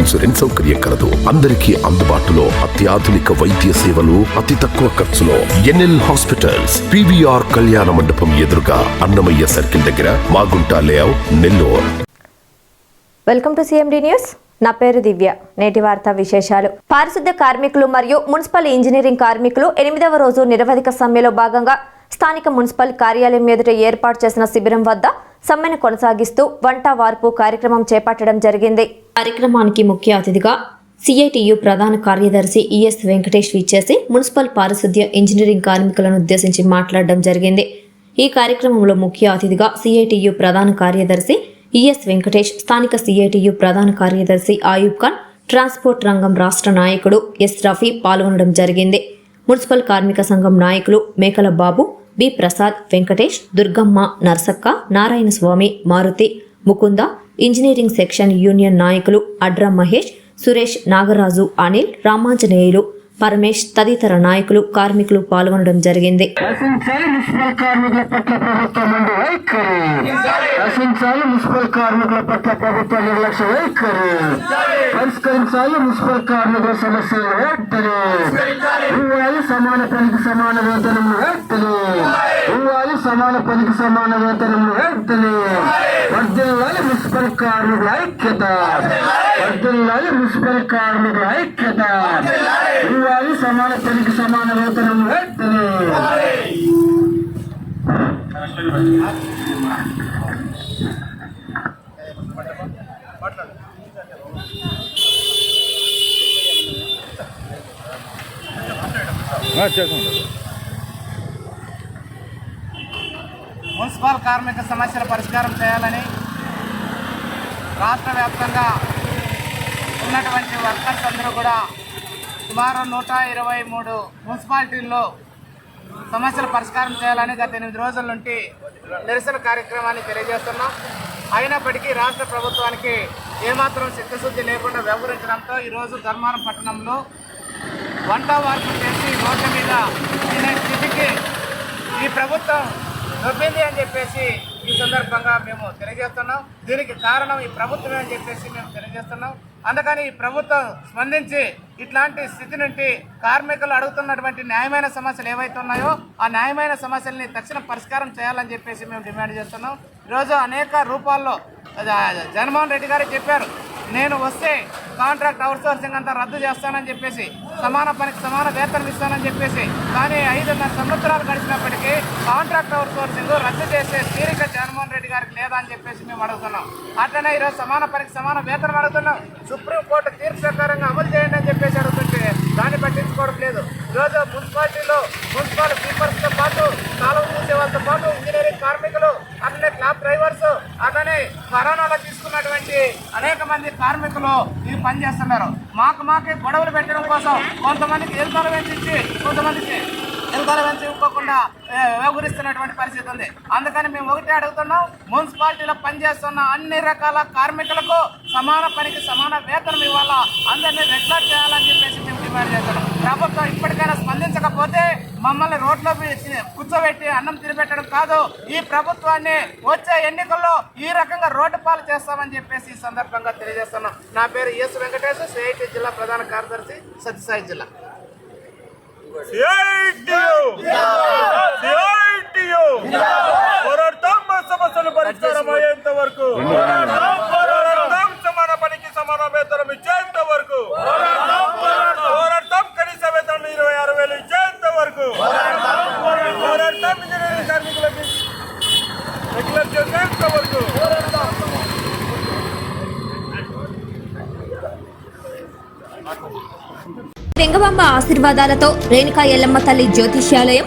Insurance సౌకర్యం కలదు. అందరికీ అందుబాటులో అత్యాధునిక వైద్య సేవలు అతి తక్కువ ఖర్చులో ఎన్ఎల్ హాస్పిటల్స్ పివిఆర్ కళ్యాణ మండపం ఎదురుగా అన్నమయ్య సర్కిల్ దగ్గర Magunta layout Nellore. Welcome to CMD news నా పేరు దివ్య. నేటి వార్త విశేషాలు. పారిశుద్ధ్య కార్మికులు మరియు మున్సిపల్ ఇంజనీరింగ్ కార్మికులు ఎనిమిదవ రోజు నిరవధిక సమ్మెలో భాగంగా స్థానిక మున్సిపల్ కార్యాలయం ఎదుట ఏర్పాటు చేసిన శిబిరం వద్ద సమ్మెను కొనసాగిస్తూ వంట వార్పు కార్యక్రమం చేపట్టడం జరిగింది. కార్యక్రమానికి ముఖ్య అతిథిగా సిఐటియు ప్రధాన కార్యదర్శి ఈఎస్ వెంకటేష్ విచ్చేసి మున్సిపల్ పారిశుద్ధ్య ఇంజనీరింగ్ కార్మికులను ఉద్దేశించి మాట్లాడడం జరిగింది. ఈ కార్యక్రమంలో ముఖ్య అతిథిగా సిఐటియు ప్రధాన కార్యదర్శి ఈఎస్ వెంకటేష్ స్థానిక సిఐటియు ప్రధాన కార్యదర్శి ఆయూబ్ ఖాన్ ట్రాన్స్పోర్ట్ రంగం రాష్ట్ర నాయకుడు ఎస్ రఫీ పాల్గొనడం జరిగింది. మున్సిపల్ కార్మిక సంఘం నాయకులు Mekala Babu B Prasad Venkatesh Durgamma Narsakka Narayana Swamy Maruthi Mukunda engineering section union నాయకులు అడ్ర మహేష్ సురేష్ నాగరాజు అనిల్ రామాంజనేయులు పరమేష్ తదితర నాయకులు కార్మికులు పాల్గొనడం జరిగింది. రచించాలి మున్సిపల్ కార్మికుల పట్ల ప్రభుత్వం నుండి వైఖరి. రచించాలి కార్మికుల పట్ల ప్రభుత్వ నిర్లక్ష్య వైఖరి. పరిష్కరించాలి మున్సిపల్ కార్మికుల సమస్యలు వెంటనే ఇవ్వాలి సమాన పనికి సమాన వేతనం వెంటనే ఇవ్వాలి సమాన పనికి సమాన వేతనం వెంటనే కార్మికుల ఐక్యత వర్ధిల్లాలి మున్సిపల్ కార్మికుల ఐక్యత ఇవ్వాలి సమాన పనికి సమాన వేతనం వెంటనే మున్సిపల్ కార్మిక సమస్యల పరిష్కారం చేయాలని రాష్ట్ర వ్యాప్తంగా ఉన్నటువంటి వర్కర్స్ అందరూ కూడా సుమారు నూట ఇరవై మూడు మున్సిపాలిటీల్లో సమస్యల పరిష్కారం చేయాలని గత ఎనిమిది రోజుల నుండి నిరసన కార్యక్రమాన్ని తెలియజేస్తున్నాం. అయినప్పటికీ రాష్ట్ర ప్రభుత్వానికి ఏమాత్రం చిత్తశుద్ధి లేకుండా వ్యవహరించడంతో ఈరోజు ధర్మారం పట్టణంలో వంట వార్పు చేసి రోడ్ల మీద తినే స్థితికి ఈ ప్రభుత్వం దొబ్బింది అని చెప్పేసి ఈ సందర్భంగా మేము తెలియజేస్తున్నాం. దీనికి కారణం ఈ ప్రభుత్వమే అని చెప్పేసి మేము తెలియజేస్తున్నాం. అందుకని ఈ ప్రభుత్వం స్పందించి ఇట్లాంటి స్థితి నుండి కార్మికులు అడుగుతున్నటువంటి న్యాయమైన సమస్యలు ఏవైతే ఉన్నాయో ఆ న్యాయమైన సమస్యల్ని తక్షణ పరిష్కారం చేయాలని చెప్పేసి మేము డిమాండ్ చేస్తున్నాం. ఈరోజు అనేక రూపాల్లో జగన్మోహన్ రెడ్డి గారు చెప్పారు నేను వస్తే కాంట్రాక్ట్ అవుట్సోర్సింగ్ అంతా రద్దు చేస్తానని చెప్పేసి. సమాన పనికి సమాన వేతనం ఇస్తానని చెప్పేసి కానీ ఐదున్నర సంవత్సరాలు గడిచినప్పటికీ కాంట్రాక్ట్ అవుట్సోర్సింగ్ రద్దు చేసే తీరిక జగన్మోహన్ రెడ్డి గారికి లేదా అని చెప్పేసి మేము అడుగుతున్నాం. అట్లనే ఈరోజు సమాన పనికి సమాన వేతనం అడుగుతున్నాం. సుప్రీంకోర్టు తీర్పు ప్రకారంగా అమలు చేయండి అని చెప్పేసి అడుగుతుంటే దాన్ని పట్టించుకోవడం లేదు. ఈరోజు మున్సిపాలిటీలో మున్సిపల్ కానీ కరోనాలో తీసుకున్నటువంటి అనేక మంది కార్మికులు ఇది పని చేస్తున్నారు. మాకు మాకే గొడవలు పెట్టడం కోసం కొంతమందికి ఎలుకలు వెంచి కొంతమందికి ఎలుకలు వెంచి ఇవ్వకుండా వ్యవహరిస్తున్నటువంటి పరిస్థితి ఉంది. అందుకని మేము ఒకటే అడుగుతున్నాం మున్సిపాలిటీలో పనిచేస్తున్న అన్ని రకాల కార్మికులకు సమాన పనికి సమాన వేతనం ఇవ్వాలా? అందరినీ రెగ్యులర్ చేయాలని చెప్పేసి మేము డిమాండ్ చేస్తున్నాం. ప్రభుత్వం ఇప్పటికైనా స్పందించకపోతే మమ్మల్ని రోడ్లో కూర్చోబెట్టి అన్నం తినిపెట్టడం కాదు. ఈ ప్రభుత్వాన్ని వచ్చే ఎన్నికల్లో ఈ రకంగా రోడ్డు పాలు చేస్తామని చెప్పేసి ఈ సందర్భంగా తెలియజేస్తున్నాం. నా పేరు ఎస్ వెంకటేష్ సిఐటి జిల్లా ప్రధాన కార్యదర్శి సత్యసాయి జిల్లా. పోరాడతాం మా సమస్యలు పరిష్కారం అయ్యేంత వరకు. పోరాడతాం సమాన పనికి సమాన వేతనం ఇచ్చేంత వరకు. పోరాడతాం కనీస వేతనం ఇరవై ఆరు వేలు ఇచ్చేంత వరకు. పోరాడతాం ఇంజనీరింగ్ కార్మికులకి రెగ్యులర్ చేసేంత వరకు. వెంగబాంబ ఆశీర్వాదాలతో రేణుకా ఎల్లమ్మ తల్లి జ్యోతిష్యాలయం